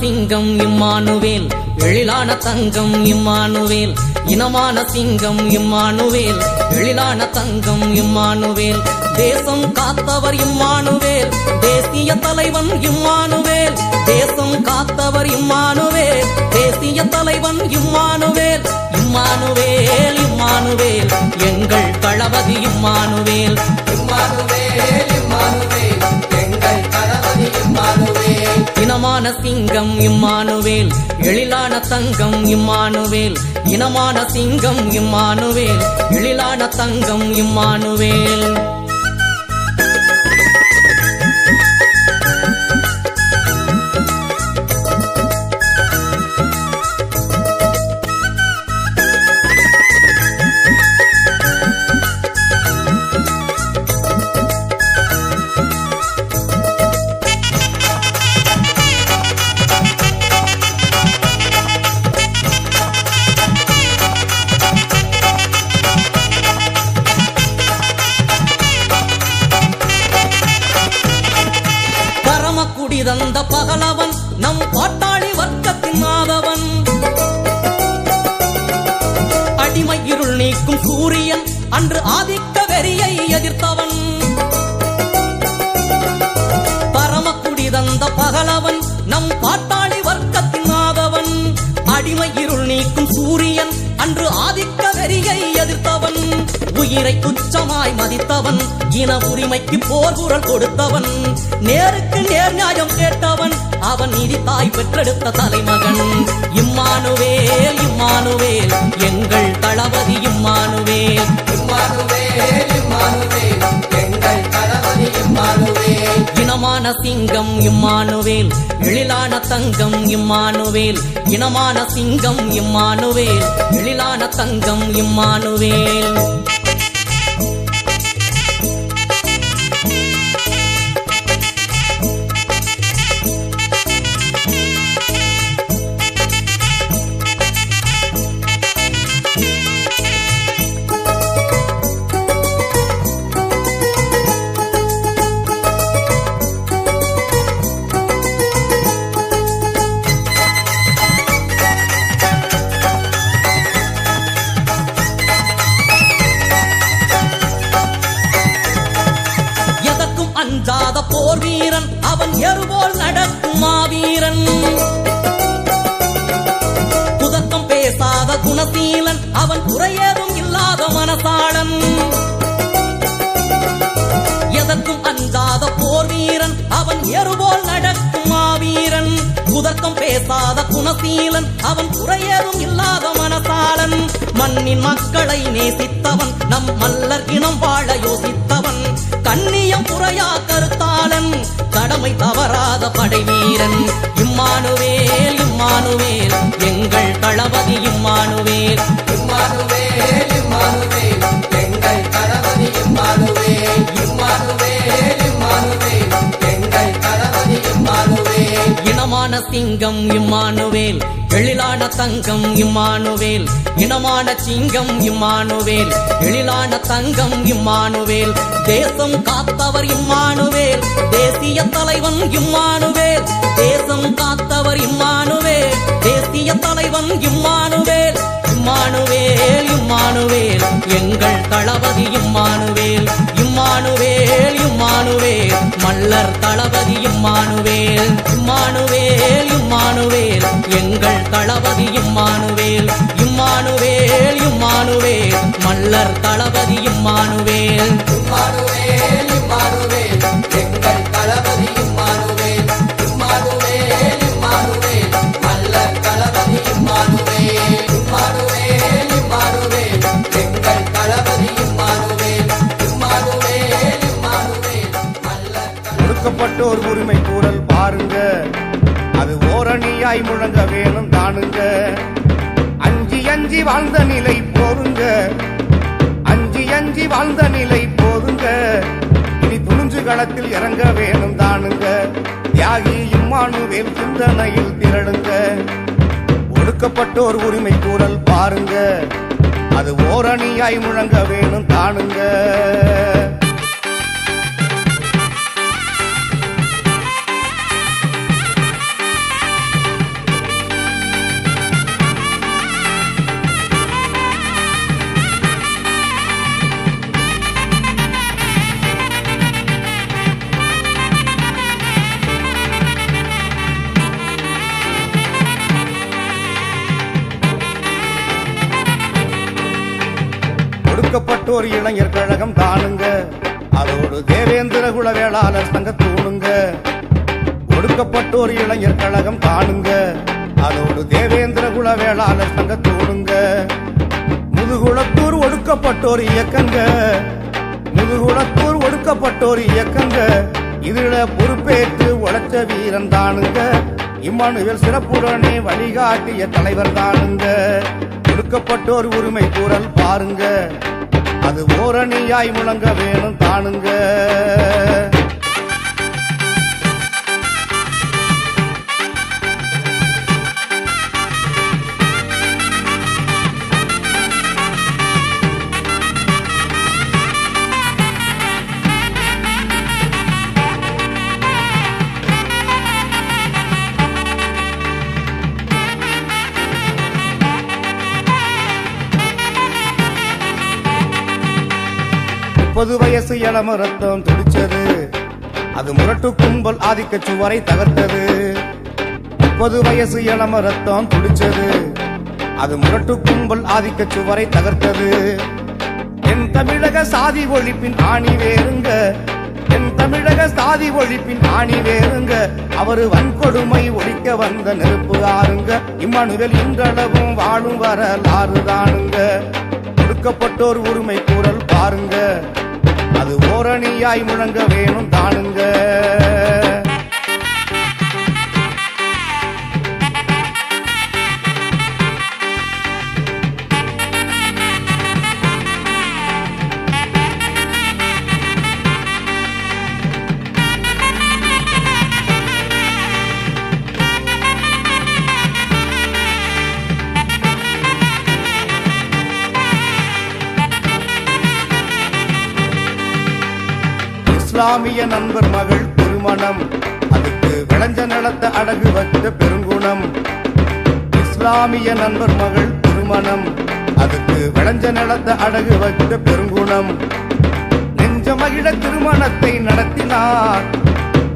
சிங்கம் இம்மானுவேல் எழிலான தங்கம் இம்மானுவேல் இனமான சிங்கம் இம்மானுவேல் எழிலான தங்கம் இம்மானுவேல் தேசம் காத்தவர் இம்மானுவேல் தேசிய தலைவன் இம்மானுவேல் தேசம் காத்தவர் இம்மானுவேல் தேசிய தலைவன் இம்மானுவேல் இம்மானுவேல் இம்மானுவேல் எங்கள் தளபதி இம்மானுவேல் இனமான சிங்கம் இம்மானுவேல். எழிலான தங்கம் இம்மானுவேல். இனமான சிங்கம் இம்மானுவேல். எழிலான தங்கம் இம்மானுவேல். நீக்கும் சூரியன் அன்று ஆதிக்க வெறியை எதிர்த்தவன். பரமக்குடி தந்த பகலவன் நம் பாட்டாளி வர்க்கத்தின் ஆதவன் அடிமை இருள் நீக்கும் சூரியன் அன்று ஆதிக்க வெறியை எதிர்த்தவன். உயிரை துச்சமாய் மதித்தவன் இன உரிமைக்கு போர் குரல் கொடுத்தவன். நேருக்கு நேர் நியாயம் கேட்டவன் அவன் நீதி தாய் பெற்றெடுத்த தலைமகன். இம்மானுவேல் இம்மானுவேல் எங்கள் தள சிங்கம் இம்மானுவேல் எழிலான தங்கம் இம்மானுவேல் இனமான சிங்கம் இம்மானுவேல் எழிலான தங்கம் இம்மானுவேல். எறுபோல் நடக்கும் மாவீரன். புதக்கம் பேசாத குணசீலன் அவன் குறையேதும் இல்லாத மனசாளன். எதற்கும் அஞ்சாத போர் வீரன் அவன் எறுபோல் நடக்கும் மாவீரன். புதக்கம் பேசாத குணசீலன் அவன் குறையேதும் இல்லாத மனசாளன். மண்ணின் மக்களை நேசித்தவன் நம் மல்லர் இனம் வாழ யோசித்தவன். கண்ணியம் குறையா கருத்தாளன் கடமை தவறாத படை வீரன் இம்மானுவேல் இம்மானுவேல் எங்கள் தளபதி இம்மானுவேல். இம்மானுவேல் இம்மானுவேல் எங்கள் தளபதி இம்மானுவேல். இம்மானுவேல் இம்மானுவேல் எங்கள் தளபதி இம்மானுவேல். இனமான சிங்கம் இம்மானுவேல். எழிலான தங்கம் இம்மானுவேல் இனமான சிங்கம் இம்மானுவேல் எழிலான தங்கம் இம்மானுவேல் தேசம் காத்தவர் இம்மானுவேல் தேசிய தலைவன் இம்மானுவேல் தேசம் காத்தவர் இம்மானுவேல் தேசிய தலைவன் இம்மானுவேல் இம்மானுவேல் இம்மானுவேல் எங்கள் தளபதி இம்மானுவேல் இம்மானுவேல் இம்மானுவேல் மல்லர் தளபதி இம்மானுவேல் இம்மானுவேல். இம்மானுவேல் எங்கள் தளபதி இம்மானுவேல் இம்மானுவேல் இம்மானுவேல் மல்லர் தளபதி இம்மானுவேல். இம்மானுவேல் முழங்க வேணும் தானுங்க. அஞ்சி அஞ்சி வாழ்ந்த நிலை போருங்க. அஞ்சி அஞ்சி வாழ்ந்த நிலை போதுங்க இனி துணிஞ்சு களத்தில் இறங்க வேணும் தானுங்க. தியாகி இம்மானுவேல் சிந்தனையில் திரளுங்க. ஒடுக்கப்பட்டோர் உரிமை கூறல் பாருங்க. அது ஓரணியாய் முழங்க வேணும் தானுங்க. ஒடுக்கப்பட்டோர் இளைஞர் கழகம் தானுங்க. அதோடு தேவேந்திர குல வேளாளர் சங்க தூணுங்க. ஒடுக்கப்பட்டோர் இளைஞர் கழகம் தானுங்க. அதோடு தேவேந்திர குல வேளாளர் சங்க தூணுங்க. முதுகுளத்தூர் ஒடுக்கப்பட்டோர் இயக்கங்க. முதுகுளத்தூர் ஒடுக்கப்பட்டோர் இயக்கங்க. இதுல பொறுப்பேற்று உழைச்ச வீரன் தானுங்க. இம்மானுவேல் சிறப்புடனே வழிகாட்டிய தலைவர் தானுங்க. ஒடுக்கப்பட்டோர் உரிமை கூறல் பாருங்க. அது ஓரணியாய் முழங்க வேணும் தானுங்க. முப்பது வயசு இளம ரத்தம் துடிச்சது. அது முரட்டு கும்பல் ஆதிக்க சுவரை தகர்த்தது. முப்பது வயசு இளம ரத்தம் துடிச்சது. அது முரட்டு கும்பல் ஆதிக்க சுவரை தகர்த்தது. என் தமிழக சாதி ஒழிப்பின் ஆணி வேறுங்க. என் தமிழக சாதி ஒழிப்பின் ஆணி வேறுங்க. அவரு வன்கொடுமை ஒழிக்க வந்த நெருப்பு ஆறுங்க. இம்மனுவில் இன்றளவும் வாழும் வரலாறு தானுங்க. ஒடுக்கப்பட்டோர் உரிமை கூறல் பாருங்க. அது ஓரணியாய் முழங்க வேணும் தானுங்க. இஸ்லாமிய நண்பர் மகள் திருமணம். அதுக்கு விளைஞ்ச நிலத்த அடகு வச்ச பெருங்குணம். இஸ்லாமிய நண்பர் மகள் திருமணம். அதுக்கு விளைஞ்ச நிலத்த அடகு வச்ச பெருங்குணம். நெஞ்ச மகிழ திருமணத்தை நடத்தினார்.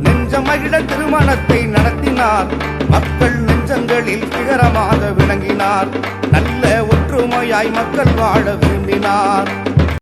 நெஞ்ச மகிழ திருமணத்தை நடத்தினார். மக்கள் நெஞ்சங்களில் சிகரமாக விளங்கினார். நல்ல ஒற்றுமையாய் மக்கள் வாழ விரும்பினார்.